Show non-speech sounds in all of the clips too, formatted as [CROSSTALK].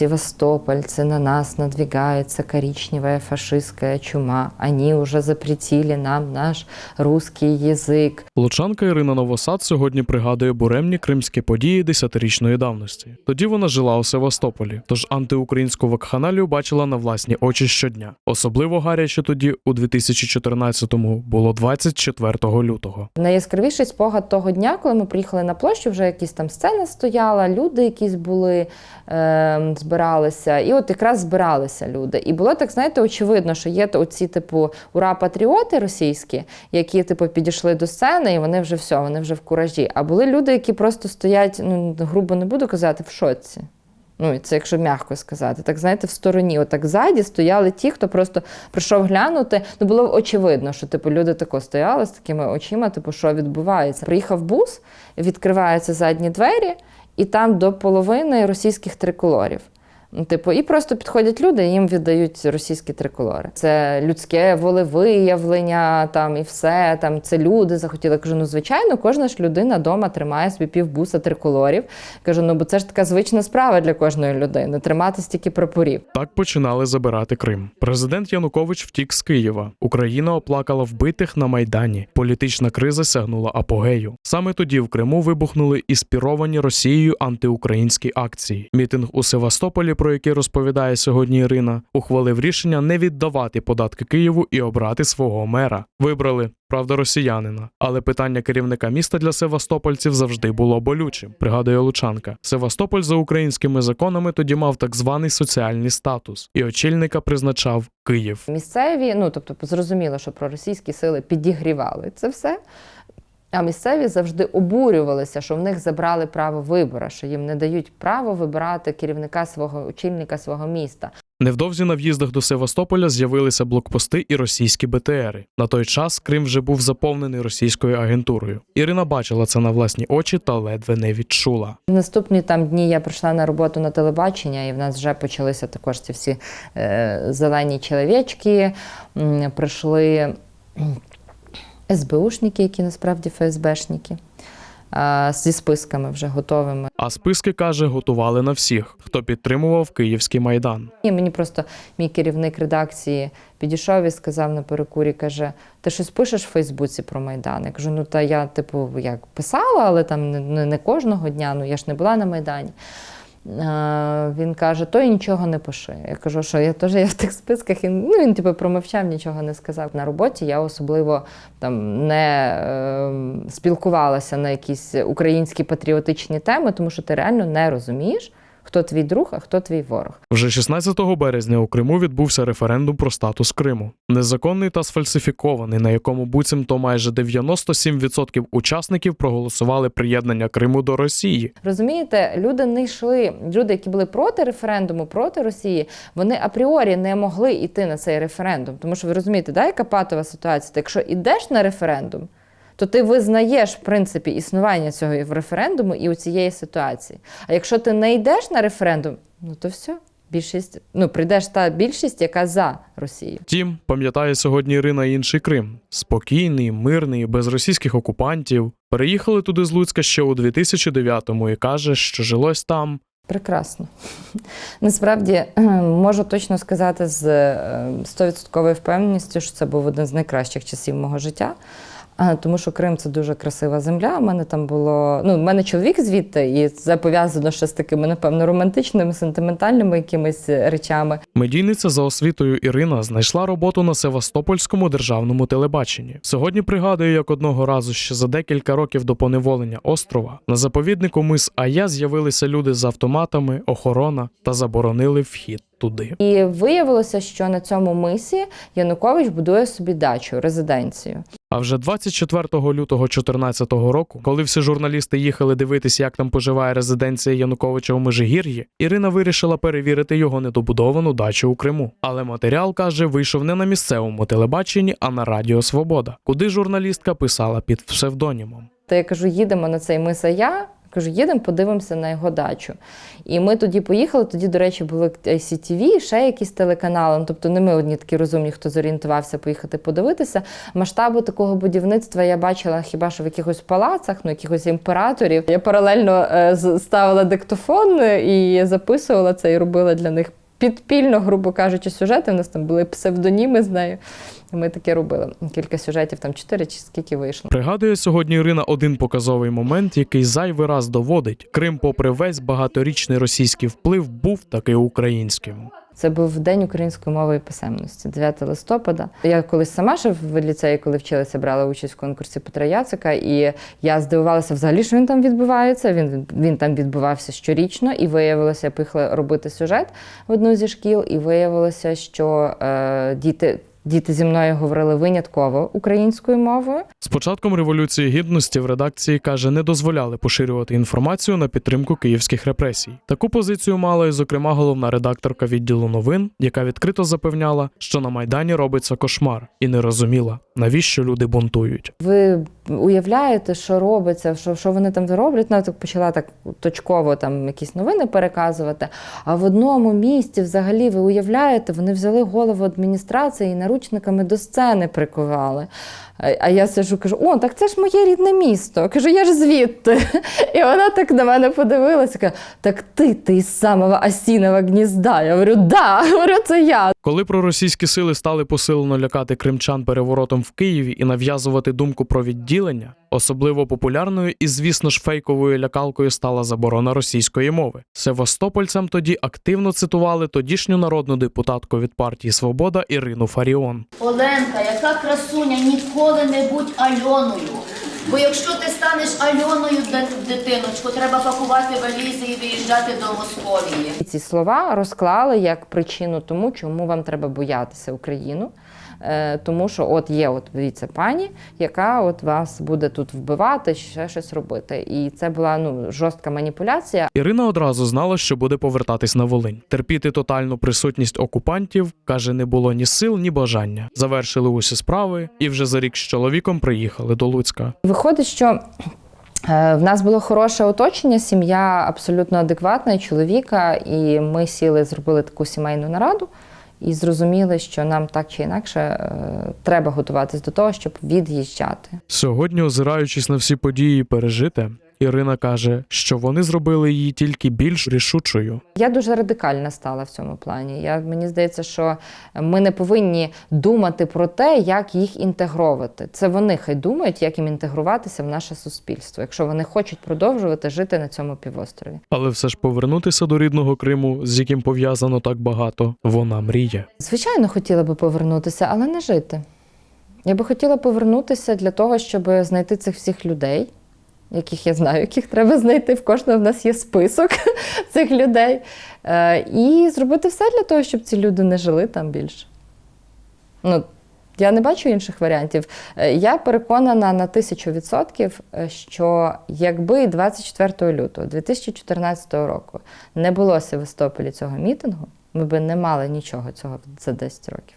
Севастополь, це на нас надвигается коричневая фашистская чума. Они уже запретили нам наш русский язык. Лучанка Ірина Новосад сьогодні пригадує буремні кримські події десятирічної давності. Тоді вона жила у Севастополі, тож антиукраїнську вакханалію бачила на власні очі щодня. Особливо гаряче тоді, у 2014-му, було 24 лютого. Найяскравіший спогад того дня, коли ми приїхали на площу, вже якісь там сцена стояла, люди якісь були, е, збиралися. І от якраз збиралися люди. І було так, знаєте, очевидно, що є оці, типу, ура-патріоти російські, які, типу, підійшли до сцени, і вони вже все, вони вже в куражі. А були люди, які просто стоять, ну грубо не буду казати, в шоці. Ну, це якщо м'яко сказати. Так знаєте, в стороні, отак ззаді стояли ті, хто просто прийшов глянути. Ну було очевидно, що типу люди тако стояли з такими очима, типу, що відбувається. Приїхав бус, відкриваються задні двері, і там до половини російських триколорів. Ну, Типу, і просто підходять люди, і їм віддають російські триколори. Це людське волевиявлення, там і все. Там це люди захотіли. Кажу, ну звичайно, кожна ж людина вдома тримає собі півбуса триколорів. Кажу, ну бо це ж така звична справа для кожної людини тримати стільки прапорів. Так починали забирати Крим. Президент Янукович втік з Києва. Україна оплакала вбитих на майдані. Політична криза сягнула апогею. Саме тоді в Криму вибухнули іспіровані Росією антиукраїнські акції. Мітинг у Севастополі, про який розповідає сьогодні Ірина, ухвалив рішення не віддавати податки Києву і обрати свого мера. Вибрали. Правда, росіянина, але питання керівника міста для севастопольців завжди було болючим. Пригадує Лучанка. Севастополь за українськими законами тоді мав так званий соціальний статус, і очільника призначав Київ. Місцеві, ну тобто, зрозуміло, що проросійські сили підігрівали це все. А місцеві завжди обурювалися, що в них забрали право вибору, що їм не дають право вибирати керівника свого очільника свого міста. Невдовзі на в'їздах до Севастополя з'явилися блокпости і російські БТРи. На той час Крим вже був заповнений російською агентурою. Ірина бачила це на власні очі та ледве не відчула. В наступні там дні я прийшла на роботу на телебачення, і в нас вже почалися також ці всі е, зелені чоловічки. Прийшли СБУшники, які насправді ФСБшники, зі списками вже готовими. А списки каже, готували на всіх, хто підтримував Київський майдан. І мені просто мій керівник редакції підійшов і сказав на перекурі, каже: ти щось пишеш в Фейсбуці про Майдан? Я кажу, ну та я, типу, як писала, але там не, не, кожного дня, ну я ж не була на Майдані. Він каже, то я нічого не пиши. Я кажу, що я теж я в тих списках. І, ну, він типу промовчав, нічого не сказав. На роботі я особливо там не е, спілкувалася на якісь українські патріотичні теми, тому що ти реально не розумієш, хто твій друг, а хто твій ворог. Вже 16 березня у Криму відбувся референдум про статус Криму. Незаконний та сфальсифікований, на якому буцімто майже 97% учасників проголосували приєднання Криму до Росії. Розумієте, люди не йшли. Люди, які були проти референдуму, проти Росії, вони апріорі не могли йти на цей референдум. Тому що ви розумієте, да, яка патова ситуація? Якщо йдеш на референдум, то ти визнаєш в принципі існування цього в референдуму і у цієї ситуації. А якщо ти не йдеш на референдум, ну то все. Більшість, ну прийдеш та більшість, яка за Росію. Втім, пам'ятає сьогодні Ірина інший Крим. Спокійний, мирний, без російських окупантів. Переїхали туди з Луцька ще у 2009-му і каже, що жилось там. Прекрасно. [LAUGHS] Насправді [CLEARS THROAT] можу точно сказати з е, 100% впевненістю, що це був один з найкращих часів мого життя. А, Тому що Крим це дуже красива земля. У мене там було. Ну, в мене чоловік звідти, і це пов'язано ще з такими, напевно, романтичними, сентиментальними якимись речами. Медійниця за освітою Ірина знайшла роботу на Севастопольському державному телебаченні. Сьогодні пригадує, як одного разу ще за декілька років до поневолення острова на заповіднику мис Ая з'явилися люди з автоматами, охорона та заборонили вхід туди. І виявилося, що на цьому мисі Янукович будує собі дачу, резиденцію. А вже 24 лютого 2014 року, коли всі журналісти їхали дивитися, як там поживає резиденція Януковича у Межигір'ї, Ірина вирішила перевірити його недобудовану дачу у Криму. Але матеріал каже, вийшов не на місцевому телебаченні, а на Радіо Свобода, куди журналістка писала під псевдонімом. Та я кажу, їдемо на цей мис Я. Кажу, їдемо, подивимося на його дачу. І ми тоді поїхали. Тоді, до речі, були ICTV, ще якісь телеканали. Ну, Тобто не ми одні такі розумні, хто зорієнтувався поїхати подивитися. Масштабу такого будівництва я бачила хіба що в якихось палацах, ну якихось імператорів. Я паралельно е, ставила диктофон е, і записувала це і робила для них підпільно, грубо кажучи, сюжети. У нас там були псевдоніми з нею. Ми таке робили. Кілька сюжетів, там чотири чи скільки вийшло. Пригадує сьогодні Ірина один показовий момент, який зайвий раз доводить: Крим, попри весь багаторічний російський вплив, був таки українським. Це був день української мови і писемності, 9 листопада. Я колись сама ще в ліцеї, коли вчилася, брала участь в конкурсі Петра Яцика, і я здивувалася взагалі, що він там відбувається. Він, він там відбувався щорічно, і виявилося, я робити сюжет в одну зі шкіл, і виявилося, що е, діти. Діти зі мною говорили винятково українською мовою. З початком революції гідності в редакції каже, не дозволяли поширювати інформацію на підтримку київських репресій. Таку позицію мала і, зокрема, головна редакторка відділу новин, яка відкрито запевняла, що на майдані робиться кошмар, і не розуміла, навіщо люди бунтують. Ви уявляєте, що робиться, що, що вони там роблять. Ну, так почала так точково там якісь новини переказувати. А в одному місці, взагалі, ви уявляєте, вони взяли голову адміністрації і наручниками до сцени прикували. А- я сижу, кажу: о, так це ж моє рідне місто. Кажу, я ж звідти. [LAUGHS] І вона так на мене подивилася. каже, так ти, ти із самого осіного гнізда. Я говорю, да, [LAUGHS] говорю, це я. Коли проросійські сили стали посилено лякати кримчан переворотом в Києві і нав'язувати думку про відділення, особливо популярною і, звісно ж, фейковою лякалкою стала заборона російської мови. Севастопольцям тоді активно цитували тодішню народну депутатку від партії Свобода Ірину Фаріон. Оленка, яка красуня, ніколи не будь Альоною. Бо якщо ти станеш Альоною, дитиночко, треба пакувати валізи і виїжджати до Московії. Ці слова розклали як причину тому, чому вам треба боятися Україну. Е, Тому що от є от дивіться пані, яка от вас буде тут вбивати, ще щось робити. І це була ну жорстка маніпуляція. Ірина одразу знала, що буде повертатись на Волинь. Терпіти тотальну присутність окупантів каже, не було ні сил, ні бажання. Завершили усі справи і вже за рік з чоловіком приїхали до Луцька. Виходить, що е, в нас було хороше оточення, сім'я абсолютно адекватна, чоловіка, і ми сіли, зробили таку сімейну нараду. І зрозуміли, що нам так чи інакше е, треба готуватись до того, щоб від'їжджати. Сьогодні, озираючись на всі події пережите, Ірина каже, що вони зробили її тільки більш рішучою. Я дуже радикальна стала в цьому плані. Я, мені здається, що ми не повинні думати про те, як їх інтегровувати. Це вони хай думають, як їм інтегруватися в наше суспільство, якщо вони хочуть продовжувати жити на цьому півострові. Але все ж повернутися до рідного Криму, з яким пов'язано так багато, вона мріє. Звичайно, хотіла би повернутися, але не жити. Я би хотіла повернутися для того, щоб знайти цих всіх людей, яких я знаю, яких треба знайти. В кожного в нас є список [LAUGHS] цих людей. Е, і зробити все для того, щоб ці люди не жили там більше. Ну, я не бачу інших варіантів. Е, Я переконана на тисячу відсотків, е, що якби 24 лютого 2014 року не було Севастополі цього мітингу, ми би не мали нічого цього за 10 років.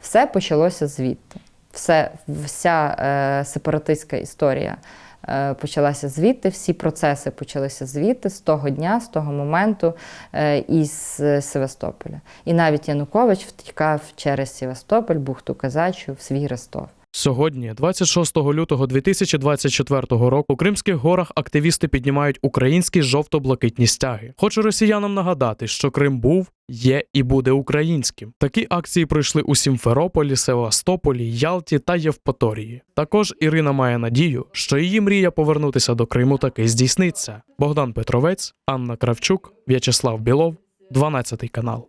Все почалося звідти. Все, вся е, сепаратистська історія почалася звідти, всі процеси почалися звідти, з того дня, з того моменту е, із е, Севастополя. І навіть Янукович втікав через Севастополь, бухту Казачу в свій Ростов. Сьогодні, 26 лютого 2024 року, у Кримських горах активісти піднімають українські жовто-блакитні стяги. Хочу росіянам нагадати, що Крим був, є і буде українським. Такі акції пройшли у Сімферополі, Севастополі, Ялті та Євпаторії. Також Ірина має надію, що її мрія повернутися до Криму таки здійсниться. Богдан Петровець, Анна Кравчук, В'ячеслав Білов, 12 канал.